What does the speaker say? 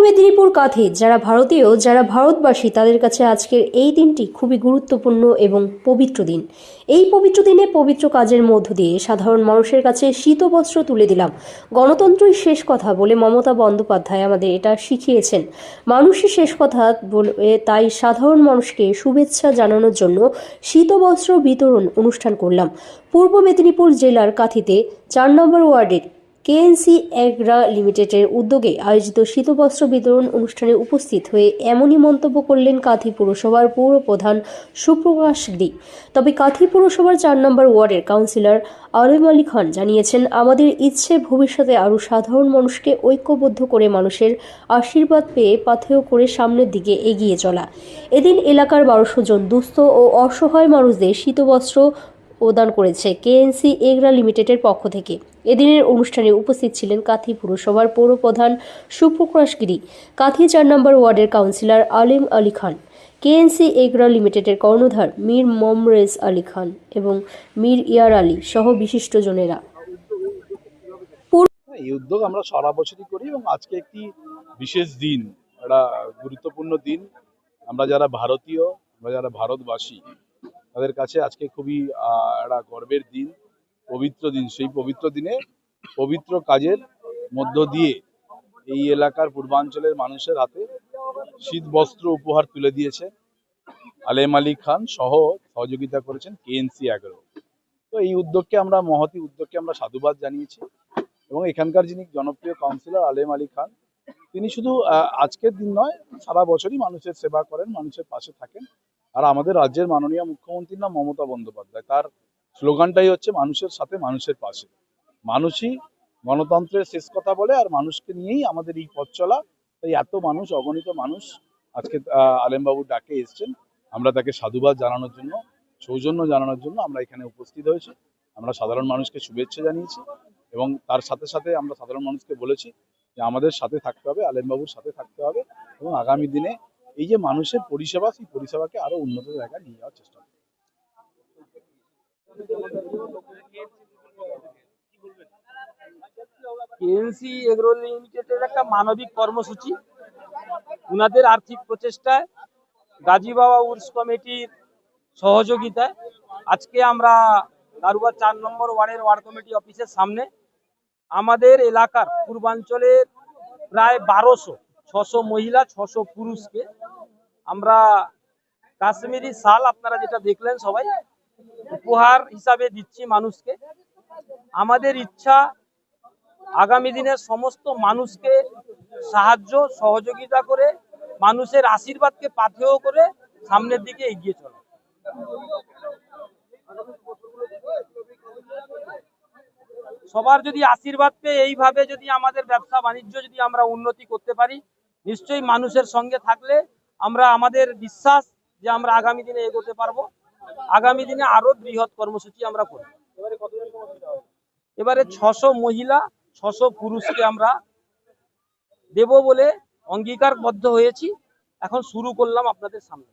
মেদিনীপুর কাঁথি যারা ভারতীয়, যারা ভারতবাসী, তাদের কাছে আজকের এই দিনটি খুবই গুরুত্বপূর্ণ এবং পবিত্র দিন। এই পবিত্র দিনে পবিত্র কাজের মধ্য দিয়ে সাধারণ মানুষের কাছে শীতবস্ত্র তুলে দিলাম। গণতন্ত্রই শেষ কথা বলে মমতা বন্দ্যোপাধ্যায় আমাদের এটা শিখিয়েছেন। মানুষই শেষ কথা বলে তাই সাধারণ মানুষকে শুভেচ্ছা জানানোর জন্য শীতবস্ত্র বিতরণ অনুষ্ঠান করলাম। পূর্ব মেদিনীপুর জেলার কাঁথিতে চার নম্বর ওয়ার্ডের কেএনসি এগ্রা লিমিটেডের উদ্যোগে আয়োজিত শীতবস্ত্র বিতরণ অনুষ্ঠানে উপস্থিত হয়ে এমনই মন্তব্য করলেন কাঁথি পুরসভার পৌর প্রধান সুপ্রকাশ গিরি। তবে কাঁথি পুরসভার চার নম্বর ওয়ার্ডের কাউন্সিলর আলেম আলী খান জানিয়েছেন, আমাদের ইচ্ছে ভবিষ্যতে আরও সাধারণ মানুষকে ঐক্যবদ্ধ করে মানুষের আশীর্বাদ পেয়ে পাথেয় করে সামনের দিকে এগিয়ে চলা। এদিন এলাকার বারোশো জন দুস্থ ও অসহায় মানুষদের শীতবস্ত্র প্রদান করেছে কেএনসি এগরা লিমিটেডের পক্ষ থেকে। এদিনের অনুষ্ঠানে উপস্থিত ছিলেন কাথি পুরসভার পৌর প্রধান সুপ্রকাশ গিরি, কাথি চার নম্বর ওয়ার্ডের কাউন্সিলর আলিম আলী খান, কেএনসি এগরা লিমিটেডের কর্ণধার মীর মমরেজ আলী খান এবং মীর ইয়ার আলী সহ বিশিষ্টজনেরা এই উদ্যোগ আমরা সারা বছরই করি এবং আজকে একটি বিশেষ দিন, একটা গুরুত্বপূর্ণ দিন। আমরা যারা ভারতীয়, আমরা যারা ভারতবাসী, তাদের কাছে আজকে খুবই একটা গর্বের দিন। পবিত্র দিন, সেই পবিত্র দিনে পবিত্র কাজের মধ্য দিয়ে এই এলাকার পূর্বাঞ্চলের মানুষের হাতে শীত বস্ত্র উপহার তুলে দিয়েছে। আলেম আলী খান সহ সহযোগিতা করেছেন কেএনসি অ্যাগ্রো তো এই উদ্যোগকে আমরা, মহতি উদ্যোগকে আমরা সাধুবাদ জানিয়েছি এবং এখানকার যিনি জনপ্রিয় কাউন্সিলর আলেম আলী খান, তিনি শুধু আজকের দিন নয়, সারা বছরই মানুষের সেবা করেন, মানুষের পাশে থাকেন। আর আমাদের রাজ্যের মাননীয় মুখ্যমন্ত্রীর নাম মমতা বন্দ্যোপাধ্যায়। তার স্লোগানটাই হচ্ছে মানুষের সাথে মানুষের পাশে। মানুষই গণতন্ত্রের শেষ কথা বলে আর মানুষকে নিয়েই আমাদের এই পথ চলা। তাই এত মানুষ, অগণিত মানুষ আজকে আলেমবাবুর ডাকে এসছেন। আমরা তাকে সাধুবাদ জানানোর জন্য, সৌজন্য জানানোর জন্য আমরা এখানে উপস্থিত হয়েছি। আমরা সাধারণ মানুষকে শুভেচ্ছা জানিয়েছি এবং তার সাথে সাথে আমরা সাধারণ মানুষকে বলেছি যে আমাদের সাথে থাকতে হবে, আলেমবাবুর সাথে থাকতে হবে এবং আগামী দিনে এই যে মানুষের পরিষেবা, সেই পরিষেবাকে আরও উন্নত জায়গায় নিয়ে যাওয়ার চেষ্টা একটা মানবিক কর্মসূচি। উনাদের আর্থিক প্রচেষ্টায় গাজী বাবা উর্স কমিটির সহযোগিতায় আজকে আমরা দারুয়া চার নম্বর ওয়ার্ডের ওয়ার্ড কমিটি অফিসের সামনে আমাদের এলাকার পূর্বাঞ্চলের প্রায় বারোশো, ছশো মহিলা, ছশো পুরুষকে আমরা কাশ্মীরি শাল আপনারা যেটা দেখলেন সবাই উপহার হিসাবে দিচ্ছি মানুষকে। আমাদের ইচ্ছা আগামী দিনের সমস্ত মানুষকে সাহায্য, সহযোগিতা করে, মানুষের আশীর্বাদকে পাথেয় করে সামনের দিকে এগিয়ে চলা। সবার যদি আশীর্বাদ পেয়ে এইভাবে যদি আমাদের ব্যবসা বাণিজ্য যদি আমরা উন্নতি করতে পারি, নিশ্চয়ই মানুষের সঙ্গে থাকলে আমরা আমাদের বিশ্বাস যে আমরা আগামী দিনে এগোতে পারব। আগামী দিনে আরও বৃহৎ কর্মসূচি আমরা করি। এবারে ছশো মহিলা, ছশো পুরুষকে আমরা দেব বলে অঙ্গীকারবদ্ধ হয়েছি। এখন শুরু করলাম আপনাদের সামনে।